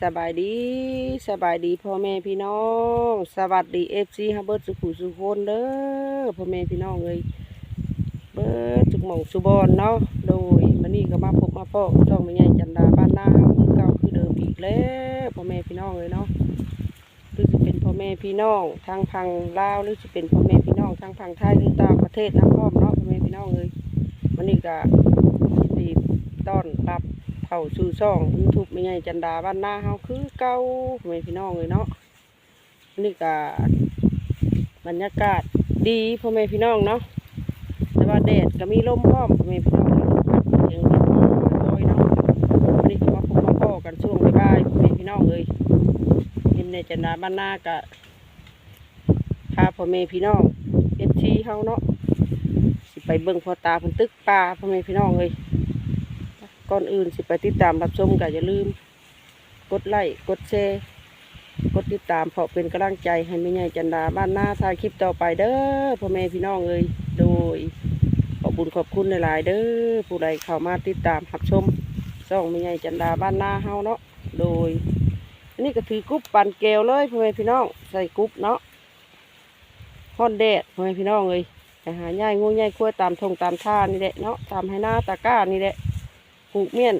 สบายดีสบายดีพ่อแม่พี่น้อง สวัสดีเอฟซีฮับเบิร์ดสุขุสุขคนเด้อพ่อแม่พี่น้องเลยเบิร์ดจุกหม่องสุบอนเนาะโดยมันนี่ก็มาพบมาพ่อจ้องไม่ใหญ่จันดาบ้านนาเฮาคือเก่าคือเดิมอีกแล้วพ่อแม่พี่น้องเลยเนาะหรือจะเป็นพ่อแม่พี่น้องทางพังลาวหรือจะเป็นพ่อแม่พี่น้องทางพังไทยหรือต่างประเทศน้ำพร้อมเนาะพ่อแม่พี่น้องเลยมันนี่ก็ดีต้อนรับ เข้าสู่ช่องยูทูบไม่ใหญ่จันดาบ้านนาเฮาคือเก่าพ่อแม่พี่น้องเลยเนาะนี่ก็บรรยากาศดีพ่อแม่พี่น้องเนาะแต่ว่าแดดก็มีลมพร้อมพ่อแม่พี่น้องเสียงลมน้อยเนาะวันนี้ก็มาพบมาพ่อกันช่วงบ่ายพ่อแม่พี่น้องเลยยินในจันดาบ้านนาก็พาพ่อแม่พี่น้องเอฟซีเฮาเนาะสิไปเบิ่งพ่อตาพิ่นตึกปลาพ่อแม่พี่น้องเลย ก่อนอื่นสิไปติดตามรับชมก็อย่าลืม กดไลค์กดแชร์กดติดตามเพราะเป็นกำลังใจให้แม่ใหญ่จันดาบ้านหน้าถ่ายคลิปต่อไปเด้อพ่อแม่พี่น้องเอ้ยโดยขอบคุญขอบคุณหลายๆเด้อผู้ใดเข้ามาติดตามรับชมช่องแม่ใหญ่จันดาบ้านหน้าเฮาเนาะโดยอันนี้ก็ถือกรุ๊ปปั่นแก้วเลยพ่อแม่พี่น้องใส่กรุ๊ปเนาะฮอนแดดพ่อแม่พี่น้องเอ้ยหาย่ายงูย่ายขั้วตามทงตามท่านี่แหละเนาะตามให้หน้าตาก้านี่แหละ ปลูกเมี่ยน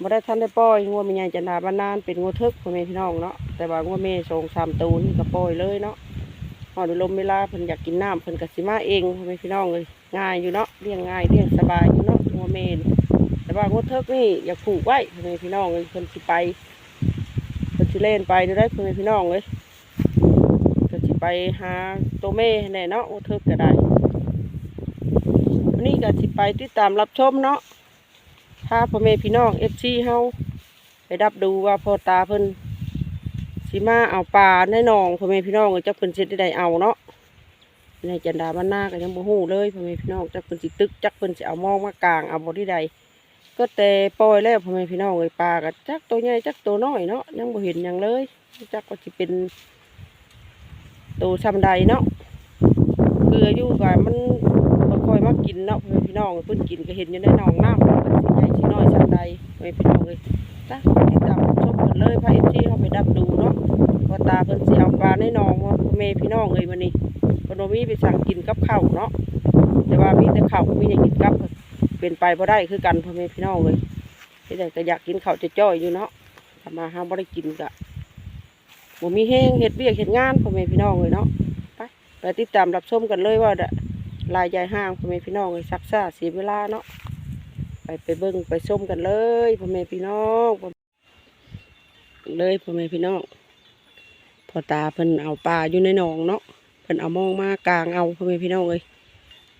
บ่ได้ทันได้ปล่อยงัวแม่ใหญ่จันดาบ้านนานเป็นงัวทึกพ่อแม่พี่น้องเนาะแต่ว่างัวแม่สองสามตูนก็ปล่อยเลยเนาะหอดลมเวลาเพิ่นอยากกินน้ำเพิ่นก็สิมาเองพ่อแม่พี่น้องเลยง่ายอยู่เนาะเลี้ยงง่ายเลี้ยงสบายอยู่เนาะงัวแม่นี่แต่ว่างัวทึกนี่อยากผูกไว้พ่อแม่พี่น้องเลยเพิ่นสิไปเพิ่นสิเล่นไปดูได้พ่อแม่พี่น้องเลยเพิ่นสิไปหาตัวแม่แน่เนาะงัวทึกก็ได้วันนี้ก็สิไปติดตามรับชมเนาะ พาพ่อแม่พี่น้องเอฟซีเฮาไปดับดูว่าพ่อตาเพิ่นสิมาเอาปลาในหนองพ่อแม่พี่น้องจักเพิ่นสิได้ได้เอาเนาะในจันดาบ้านนาก็ยังบ่ฮู้เลยพ่อแม่พี่น้องจักเพิ่นสิตึกจักเพิ่นสิเอามองมากลางเอาบ่ที่ใดก็แต่ปล่อยแล้วพ่อแม่พี่น้องเอ้ยปลาก็จักตัวใหญ่จักตัวน้อยเนาะยังบ่เห็นหยังเลยจักว่าสิเป็นตัวซ้ำใดเนาะคืออายุก็มัน ค่อยมากินเนาะพ่อแม่พี่น้องเพิ่นกินก็เห็นอยู่ในหนองน้ำใหญ่สิน้อยสันใดพ่อแม่พี่น้องเอ้ยจ้ะติดตามรับชมกันเลยพาเอฟซีเข้าไปดับดูเนาะว่าตาเพิ่นสิเอาปลาในหนองว่าพ่อแม่พี่น้องเอ้ยวันนี้เพิ่นมีไปสั่งกินกับข้าวเนาะแต่ว่ามีแต่ข้าวมีอย่างกินกับเป็นไปบ่ได้คือกันพ่อแม่พี่น้องเอ้ยแต่ก็อยากกินข้าวจะจ้อยอยู่เนาะถ้ามาห้ามบ่ได้กินก็บ่มีแห้งเฮ็ดเวียเฮ็ดงานพ่อแม่พี่น้องเอ้ยเนาะไปไปติดตามรับชมกันเลยว่า ลายใหญ่ห้างพ่อแม่พี่น้องซักซ่าเสียเวลาเนาะไปไปเบิ้งไปชมกันเลยพ่อแม่พี่น้องเลยพ่อแม่พี่น้องพอตาเพิ่นเอาปลาอยู่ในหนองเนาะเพิ่นเอามองมากลางเอาพ่อแม่พี่น้องเลย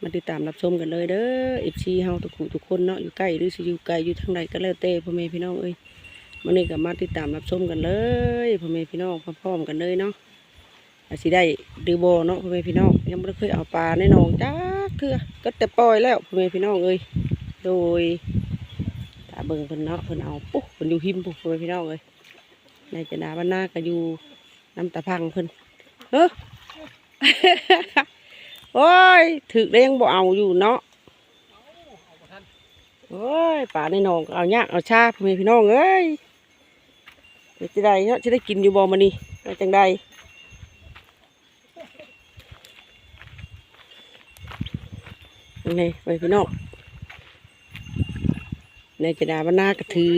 มาติดตามรับชมกันเลยเด้อเอฟซีเฮาทุกคู่ทุกคนเนาะอยู่ใกล้หรือสิอยู่ไกลอยู่ทางใดก็แล้วแต่พ่อแม่พี่น้องเอ้ยวันนี้ก็มาติดตามรับชมกันเลยพ่อแม่พี่น้องพร้อมๆกันเลยเนาะ อาจสิได้ดือโบเนาะพ่อแม่พี่น้องยังไม่เคยเอาปลาในหนองจ้าเถื่อก็แต่ปล่อยแล้วพ่อแม่พี่น้องเอ้ยโดยตาเบิ่งเพิ่นเนาะเพิ่นเอาปุ๊บเพิ่นอยู่หิมปุ๊บพ่อแม่พี่น้องเอ้ยในจะดาบ้านนาก็อยู่น้ำตาพังเพิ่นเฮ้อโอ้ยถึกได้ยังบ่เอาอยู่เนาะโอ้ยปลาในหนองเอายากเอาชาพ่อแม่พี่น้องเอ้ยจะได้เนาะจะได้กินอยู่บ่มานี่จังใด นี่ไปพี่น้องในกระดาษบรรณากระถือ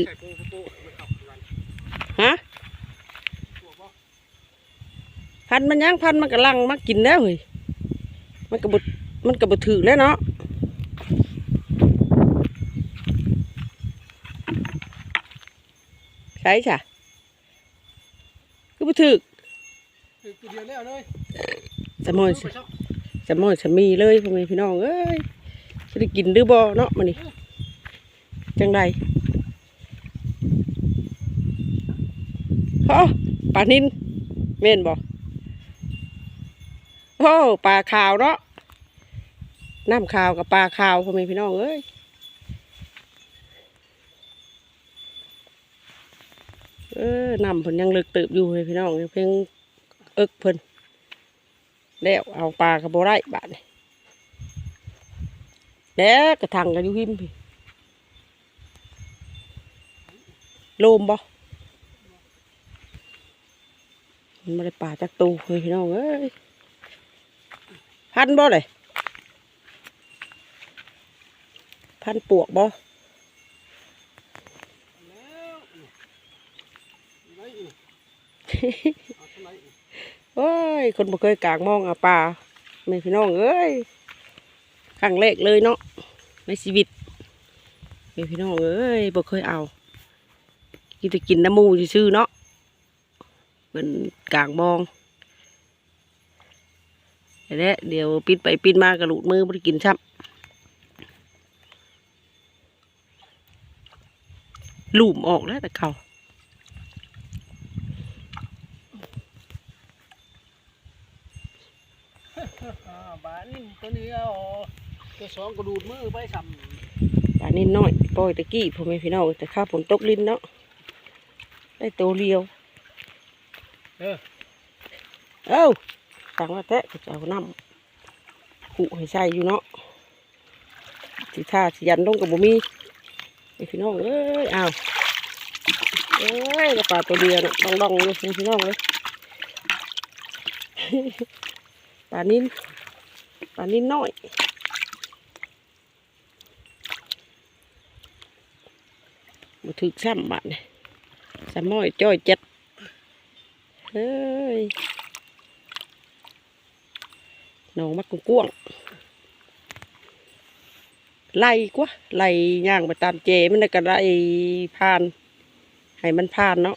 ฮะพันมันยังพันมันกำลังมากินแล้วเฮ้ยมันกระบุมันกระบุถือแล้วเนาะใช่จ้ะก็บุถือคือเดียวแล้วเลยสมอยสสมอยสมีเลยพ่อแม่พี่น้องเอ้ยจะ ได้กินหรือบ่เนาะมันนี่จังใดโอ้ปลานินเม่นบ่โอ้ปลาขาวเนาะน้ำขาวกับปลาขาวพ่อแม่พี่น้องเอ้ยเออน้ำเพิ่นยังเลึกตืบอยู่เลยพี่น้องเพียงเอิกเพิ่นแล้วเอาปลากระโบไรบาดนี่ แล้วกระทังกันอยู่หิมพี่โลมบ่มันไม่ได้ป่าจากตูเฮ้ยพี่น้องเอ้ยพันบ่เลยพันปวกบ่แล้วไหนอีกเอาเท่าไหร่อีกเอ้ย คนบ่เคยกลางมองอาป่าแม่พี่น้องเอ้ย ครั้งแรกเลยเนาะในชีวิตพี่น้องเอ้ยบ่เคยเอากินแต่กินน้ำมูซื่อเนาะมันกลางมองแล้วเดี๋ยวปิดไปปิดมากระหลุดมือบ่ได้กินซ้ำลูมออกแล้วแต่เขาอ่าบานี่ตัวนี้เอาตัวสองกระดูดมือไปซ้ปลานิดน้อยปล่อยตะกี้พ่อแม่พี่น้องแต่ข้าวฝนตกลิ้นเนาะได้ตัวเลียวำเออเอ้าสั่งว่าแทะก็จะเอาน้ำขุให้ใส่อยู่เนาะสิท่าสิยันลงกับบ่มีไอ้พี่น้องเอ้ยอ้าวเอ้ยแล้วปลาตัวเดียวเนาะดองดองๆเลยไอ้พี่น้องเลยปลานิ่นปลานิ่นน้อย มาถึกซ้ำบาดเนี่ยสามอยจ้อยเจ็ดเฮ้ยหนองมักกว้งไล่กว่าไล่ย่างไปตามเจมันก็ไล่ผ่าน ให้มันผ่านเนาะ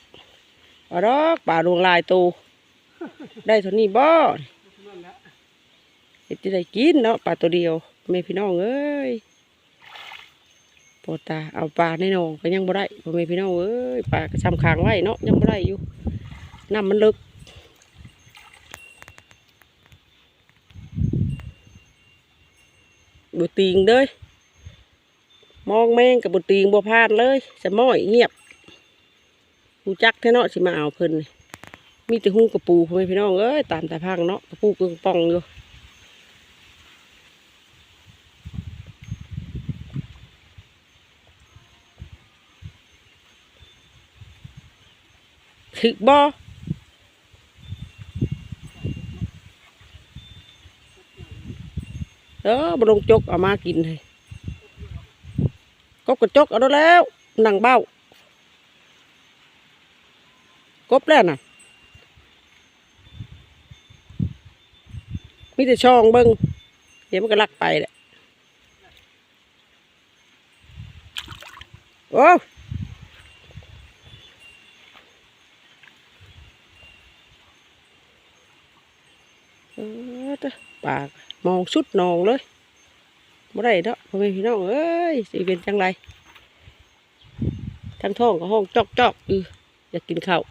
อาดอกป่าดวงลายโตได้เท่านี้บ่นั่นแหละเฮ็ดจะได้กินเนาะปลาตัวเดียวแม่พี่น้องเอ้ย ปอตาเอาปลาในหนองก็ยังบ่ได้พ่อแม่พี่น้องเอ้ยปลาก็ซ้ำคางไว้เนาะยังบ่ได้อยู่น้ำมันลึกบุตีงเด้ยมองแมงกับบุตีงบัวพานเลยสะม้อยเงียบหูจักแท้เนาะสิมาเอาเพิ่นมีแต่หูกระปูพ่อแม่พี่น้องเอ้ยตามแต่พังเนาะกระปูกึ่งป่องอยู่ ถึกบ่เออบลงจกเอามากินเลยกบกระจกเอาแล้วแล้วหนังเบ้ากบแล้วน่ะมีแต่ช่องเบิ้งเดี๋ยวมันก็ลักไปแหละโอ้เออเด้อ ปากมองสุดนองเลยบ่ได้เนาะพ่อแม่พี่น้องเอ้ยสิเป็นจังไรทั้งท้องก็ห้องจอกจอกอืออยากกินข้าว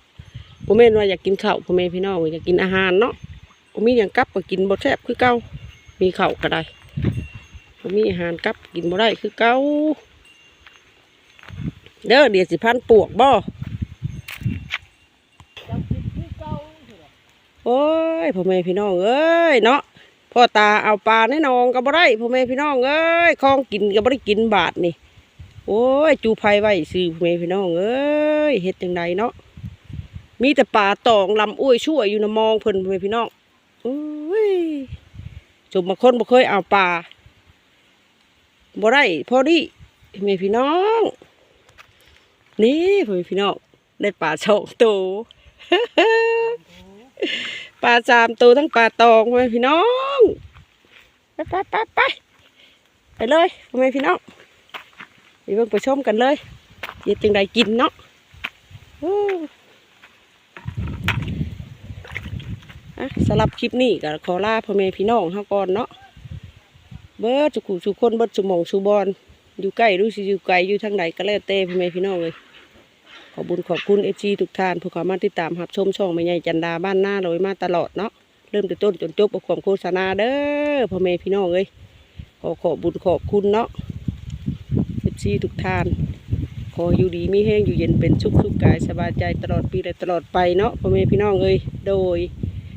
พ่อแม่ว่าอยากกินข้าวพ่อแม่พี่น้องอยากกินอาหารเนาะบ่มีอย่างกับก็กินบ่แซ่บคือเก่ามีข้าวก็ได้บ่มีอาหารกับกินบ่ได้คือเก่าเด้อเดี๋ยวสิพันปวกบ่ จับผิดที่เก่าเถอะ โอ้ยพ่อแม่พี่น้องเอ้ยเนาะพ่อตาเอาปลาในหนองก็บ่ได้พ่อแม่พี่น้องเอ้ยของกินก็บ่ได้กินบาทนี่โอ้ยจูไผไว้ซื้อพ่อแม่พี่น้องเอ้ยเฮ็ดจังไดเนาะมีแต่ปลาตองลำอ้วยช่วยอยู่นะมองเพิ่นพ่อแม่พี่น้องโอ้ยจุบาคนบ่เคยเอาปลาบ่ได้พอดีพ่อแม่พี่น้อง นี่พ่อแม่พี่น้องได้ปลาสองตัว ปลาสามตัวทั้งปลาตองพ่อแม่พี่น้องไปไปไปไปไปเลยพ่อแม่พี่น้องไปเบิ่งไปชมกันเลยเย็ดจังใดกินเนาะอ้อะสำหรับคลิปนี้ก็ขอลาพ่อแม่พี่น้องเฮาก่อนเนาะเบิดสุขุสุคนเบิดสุมองสุบอนอยู่ใกล้รู้สิอยู่ไกลอยู่ทางไหนก็แล้วแต่พ่อแม่พี่น้องเลย ขอบุญขอบคุณเอจีทุกท่านผู้เข้ามาติดตามรับชมช่องแม่ใหญ่จันดาบ้านหน้าโดยมาตลอดเนาะเริ่มแต่ต้นจนจบประความโฆษณาเด้อพ่อแม่พี่น้องเอ้ยขอขอบุญขอบคุณเนาะเอจีทุกท่าน ขออยู่ดีมีแห้งอยู่เย็นเป็นสุขสุขกายสบายใจตลอดปีและตลอดไปเนาะพ่อแม่พี่น้องเอ้ยโดย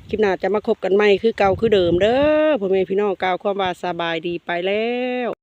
คลิปหน้าจะมาคบกันใหม่คือเก่าคือเดิมเด้อพ่อแม่พี่น้องกล่าวความว่าสบายดีไปแล้ว